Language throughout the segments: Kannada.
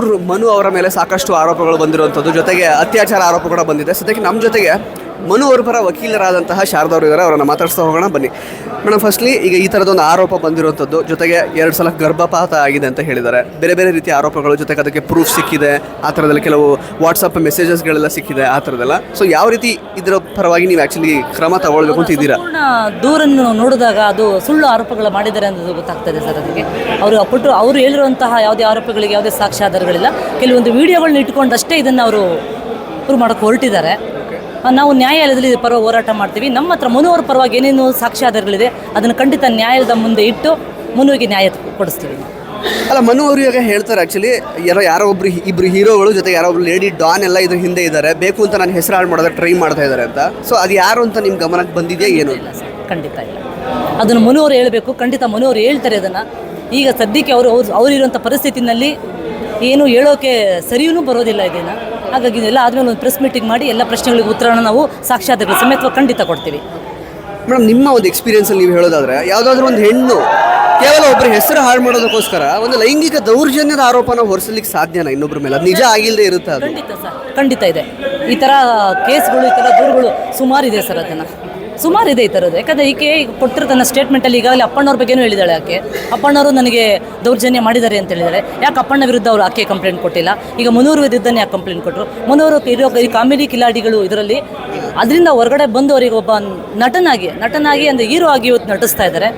ಮನು ಅವರ ಮೇಲೆ ಸಾಕಷ್ಟು ಆರೋಪಗಳು ಬಂದಿರುವಂಥದ್ದು. ಜೊತೆಗೆ ಅತ್ಯಾಚಾರ ಆರೋಪ ಕೂಡ ಬಂದಿದೆ. ಸದ್ಯಕ್ಕೆ ನಮ್ಮ ಜೊತೆಗೆ ಮನು ಅವರ ಪರ ವಕೀಲರಾದಂತಹ ಶಾರದವರು ಇದ್ದಾರೆ, ಅವರನ್ನು ಮಾತಾಡಿಸ್ತಾ ಹೋಗೋಣ, ಬನ್ನಿ. ಮೇಡಮ್ ಫಸ್ಟ್ಲಿ ಈಗ ಈ ಥರದೊಂದು ಆರೋಪ ಬಂದಿರುವಂಥದ್ದು ಜೊತೆಗೆ ಎರಡು ಸಲ ಗರ್ಭಪಾತ ಆಗಿದೆ ಅಂತ ಹೇಳಿದ್ದಾರೆ. ಬೇರೆ ಬೇರೆ ರೀತಿಯ ಆರೋಪಗಳು, ಜೊತೆಗೆ ಅದಕ್ಕೆ ಪ್ರೂಫ್ ಸಿಕ್ಕಿದೆ, ಆ ಥರದಲ್ಲಿ ಕೆಲವು ವಾಟ್ಸಪ್ ಮೆಸೇಜಸ್ಗಳೆಲ್ಲ ಸಿಕ್ಕಿದೆ, ಆ ಥರದ್ದೆಲ್ಲ ಸೊ ಯಾವ ರೀತಿ ಇದರ ಪರವಾಗಿ ನೀವು ಆ್ಯಕ್ಚುಲಿ ಕ್ರಮ ತಗೊಳ್ಬೇಕು ಅಂತ ಇದ್ದೀರಾ? ದೂರನ್ನು ನೋಡಿದಾಗ ಅದು ಸುಳ್ಳು ಆರೋಪಗಳು ಮಾಡಿದ್ದಾರೆ ಅನ್ನೋದು ಗೊತ್ತಾಗ್ತದೆ ಸರ್ ಅದಕ್ಕೆ. ಅವರು ಅಪ್ಪಟ್ಟು ಅವರು ಹೇಳಿರುವಂತಹ ಯಾವುದೇ ಆರೋಪಗಳಿಗೆ ಯಾವುದೇ ಸಾಕ್ಷ್ಯಾಧಾರಗಳಿಲ್ಲ. ಕೆಲವೊಂದು ವಿಡಿಯೋಗಳನ್ನ ಇಟ್ಕೊಂಡಷ್ಟೇ ಇದನ್ನು ಅವರು ಪ್ರೂವ್ ಮಾಡೋಕ್ಕೆ ಹೊರಟಿದ್ದಾರೆ. ನಾವು ನ್ಯಾಯಾಲಯದಲ್ಲಿ ಇದ್ರ ಪರ ಹೋರಾಟ ಮಾಡ್ತೀವಿ. ನಮ್ಮ ಹತ್ರ ಮನುವರ ಪರವಾಗಿ ಏನೇನು ಸಾಕ್ಷ್ಯಾಧಾರಗಳಿದೆ ಅದನ್ನು ಖಂಡಿತ ನ್ಯಾಯಾಲಯದ ಮುಂದೆ ಇಟ್ಟು ಮನುವಿಗೆ ನ್ಯಾಯ ಕೊಡಿಸ್ತೀವಿ ಅಲ್ಲ ಮನು ಅವರು ಇವಾಗ ಹೇಳ್ತಾರೆ ಆ್ಯಕ್ಚುಲಿ ಯಾರೋ ಯಾರೋ ಒಬ್ರು ಇಬ್ರು ಹೀರೋಗಳು ಜೊತೆ ಯಾರೋ ಒಬ್ರು ಲೇಡಿ ಡಾನ್ ಎಲ್ಲ ಇದ್ರ ಹಿಂದೆ ಇದ್ದಾರೆ. ಬೇಕು ಅಂತ ನಾನು ಹೆಸರು ಹಾಳು ಮಾಡೋದಕ್ಕೆ ಟ್ರೈ ಮಾಡ್ತಾ ಇದ್ದಾರೆ ಅಂತ. ಸೊ ಅದು ಯಾರು ಅಂತ ನಿಮ್ಮ ಗಮನಕ್ಕೆ ಬಂದಿದೆಯಾ ಏನು? ಇಲ್ಲ ಸರ್ ಖಂಡಿತ ಇಲ್ಲ. ಅದನ್ನು ಮನುವರು ಹೇಳಬೇಕು ಖಂಡಿತ ಮನುವರು ಹೇಳ್ತಾರೆ ಅದನ್ನು. ಈಗ ಸದ್ಯಕ್ಕೆ ಅವರು ಅವ್ರು ಅವರಿರುವಂಥ ಪರಿಸ್ಥಿತಿನಲ್ಲಿ ಏನು ಹೇಳೋಕೆ ಸರಿಯೂ ಬರೋದಿಲ್ಲ ಇದನ್ನು. ಹಾಗಾಗಿ ಇದೆಲ್ಲ ಆದಮೇಲೆ ಒಂದು ಪ್ರೆಸ್ ಮೀಟಿಂಗ್ ಮಾಡಿ ಎಲ್ಲ ಪ್ರಶ್ನೆಗಳಿಗೆ ಉತ್ತರನ ನಾವು ಸಾಕ್ಷಾತ್ಗಳು ಸಮೇತ ಖಂಡಿತ ಕೊಡ್ತೀವಿ. ಮೇಡಮ್ ನಿಮ್ಮ ಒಂದು ಎಕ್ಸ್ಪೀರಿಯನ್ಸಲ್ಲಿ ನೀವು ಹೇಳೋದಾದ್ರೆ ಯಾವುದಾದ್ರೂ ಒಂದು ಹೆಣ್ಣು ಕೇವಲ ಒಬ್ಬರ ಹೆಸರು ಹಾಳು ಮಾಡೋದಕ್ಕೋಸ್ಕರ ಒಂದು ಲೈಂಗಿಕ ದೌರ್ಜನ್ಯದ ಆರೋಪನ ಹೊರಿಸಲಿಕ್ಕೆ ಸಾಧ್ಯನಾ ಇನ್ನೊಬ್ಬರ ಮೇಲೆ? ಅದು ನಿಜ ಆಗಿಲ್ಲದೆ ಇರುತ್ತೆ ಅದು? ಖಂಡಿತ ಸರ್ ಖಂಡಿತ ಇದೆ. ಈ ಥರ ಕೇಸ್ಗಳು ಈ ಥರ ದೂರುಗಳು ಸುಮಾರಿದೆ ಇದೆ ಸರ್ ಅದನ್ನು. ಸುಮಾರು ಇದೆ ಈ ಥರದ್ದು ಯಾಕಂದರೆ ಈಕೆ ಕೊಟ್ಟಿರೋ ತನ್ನ ಸ್ಟೇಟ್ಮೆಂಟಲ್ಲಿ ಈಗಾಗಲೇ ಅಪ್ಪಣ್ಣವ್ರ ಬಗ್ಗೆನೂ ಹೇಳಿದಾಳೆ ಆಕೆ. ಅಪ್ಪಣ್ಣವರು ನನಗೆ ದೌರ್ಜನ್ಯ ಮಾಡಿದ್ದಾರೆ ಅಂತ ಹೇಳಿದ್ದಾರೆ ಯಾಕೆ ಅಪ್ಪಣ್ಣ ವಿರುದ್ಧ ಅವರು ಆಕೆ ಕಂಪ್ಲೇಂಟ್ ಕೊಟ್ಟಿಲ್ಲ? ಈಗ ಮುನೂರು ವಿರುದ್ಧನೇ ಯಾಕೆ ಕಂಪ್ಲೇಂಟ್ ಕೊಟ್ಟರು ಮನೂರು ಇರೋ ಈ ಕಾಮಿಡಿ ಕಿಲಾಡಿಗಳು ಇದರಲ್ಲಿ ಅದರಿಂದ ಹೊರಗಡೆ ಬಂದು ಅವರಿಗೆ ಒಬ್ಬ ನಟನಾಗಿ ನಟನಾಗಿ ಅಂದರೆ ಹೀರೋ ಆಗಿ ಇವತ್ತು ನಟಿಸ್ತಾ ಇದ್ದಾರೆ.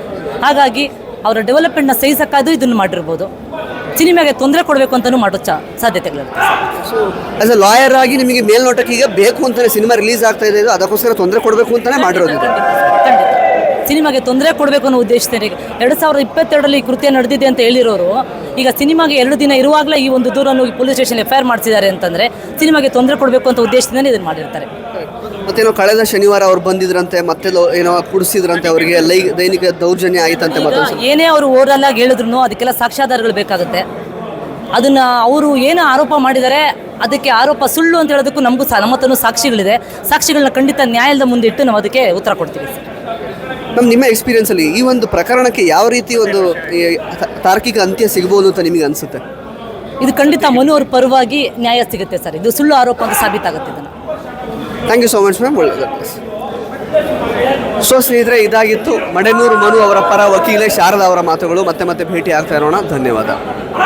ಹಾಗಾಗಿ ಅವರ ಡೆವಲಪ್ಮೆಂಟ್ನ ಸಹಿಸಕ್ಕಾದ್ರೂ ಇದನ್ನು ಮಾಡಿರ್ಬೋದು. ಸಿನಿಮಾಗೆ ತೊಂದರೆ ಕೊಡಬೇಕು ಅಂತಲೂ ಮಾಡೋ ಚಾ ಸಾಧ್ಯತೆಗಳಿರುತ್ತೆ ಆಸ್ ಅ ಲಾಯರ್ ಆಗಿ ನಿಮಗೆ ಮೇಲ್ನೋಟಕ್ಕೆ ಈಗ ಬೇಕು ಅಂತಲೇ ಸಿನಿಮಾ ರಿಲೀಸ್ ಆಗ್ತಾ ಇದೆ ಅದಕ್ಕೋಸ್ಕರ ತೊಂದರೆ ಕೊಡಬೇಕು ಅಂತಾನೆ ಮಾಡಿರೋದು ಸಿನಿಮಾಗೆ ತೊಂದರೆ ಕೊಡಬೇಕು ಅನ್ನೋ ಉದ್ದೇಶದಿಂದ ಈಗ ಎರಡು ಸಾವಿರದ ಇಪ್ಪತ್ತೆರಡರಲ್ಲಿ ಈ ಕೃತ್ಯ ನಡೆದಿದೆ ಅಂತ ಹೇಳಿರೋರು ಈಗ ಸಿನಿಮಾಗೆ ಎರಡು ದಿನ ಇರುವಾಗಲೇ ಈ ಒಂದು ದೂರನ್ನು police station F I R ಮಾಡಿಸಿದ್ದಾರೆ ಅಂತಂದರೆ ಸಿನಿಮಾಗೆ ತೊಂದರೆ ಕೊಡಬೇಕು ಅಂತ ಉದ್ದೇಶದಿಂದ ಇದನ್ನು ಮಾಡಿರ್ತಾರೆ. ಮತ್ತೇನೋ ಕಳೆದ ಶನಿವಾರ ಅವ್ರು ಬಂದಿದ್ರಂತೆ ಮತ್ತೆ ಏನೋ ಕುಡಿಸಿದ್ರಂತೆ ಅವರಿಗೆ ಲೈ ದೈನಿಕ ದೌರ್ಜನ್ಯ ಆಯಿತಂತೆ ಏನೇ ಅವರು ಓರಲ್ ಆಗಿ ಹೇಳಿದ್ರು ಅದಕ್ಕೆಲ್ಲ ಸಾಕ್ಷ್ಯಾಧಾರಗಳು ಬೇಕಾಗುತ್ತೆ. ಅದನ್ನ ಅವರು ಏನು ಆರೋಪ ಮಾಡಿದರೆ ಅದಕ್ಕೆ ಆರೋಪ ಸುಳ್ಳು ಅಂತ ಹೇಳೋದಕ್ಕೂ ನಮಗೂ ಸಹ ನಮ್ಮ ಹತ್ರನೂ ಸಾಕ್ಷಿಗಳಿದೆ. ಸಾಕ್ಷಿಗಳನ್ನ ಖಂಡಿತ ನ್ಯಾಯಾಲಯದ ಮುಂದೆ ಇಟ್ಟು ನಾವು ಅದಕ್ಕೆ ಉತ್ತರ ಕೊಡ್ತೀವಿ ಸರ್. ನಮ್ಮ ನಿಮ್ಮ ಎಕ್ಸ್ಪೀರಿಯನ್ಸಲ್ಲಿ ಈ ಒಂದು ಪ್ರಕರಣಕ್ಕೆ ಯಾವ ರೀತಿ ಒಂದು ಈ ತಾರ್ಕಿಕ ಅಂತ್ಯ ಸಿಗ್ಬೋದು ಅಂತ ನಿಮಗೆ ಅನಿಸುತ್ತೆ? ಇದು ಖಂಡಿತ ಮನು ಅವ್ರ ಪರವಾಗಿ ನ್ಯಾಯ ಸಿಗುತ್ತೆ ಸರ್. ಇದು ಸುಳ್ಳು ಆರೋಪ ಅಂತ ಸಾಬೀತಾಗುತ್ತೆ ಇದನ್ನು. Thank you so much ma'am so ಸ್ನೇಹಿತರೆ ಇದಾಗಿತ್ತು ಮಡೆನೂರು ಮನು ಅವರ ಪರ ವಕೀಲೆ ಶಾರದಾ ಅವರ ಮಾತುಗಳು. ಮತ್ತೆ ಮತ್ತೆ ಭೇಟಿ ಆಗ್ತಾ ಇರೋಣ. ಧನ್ಯವಾದ.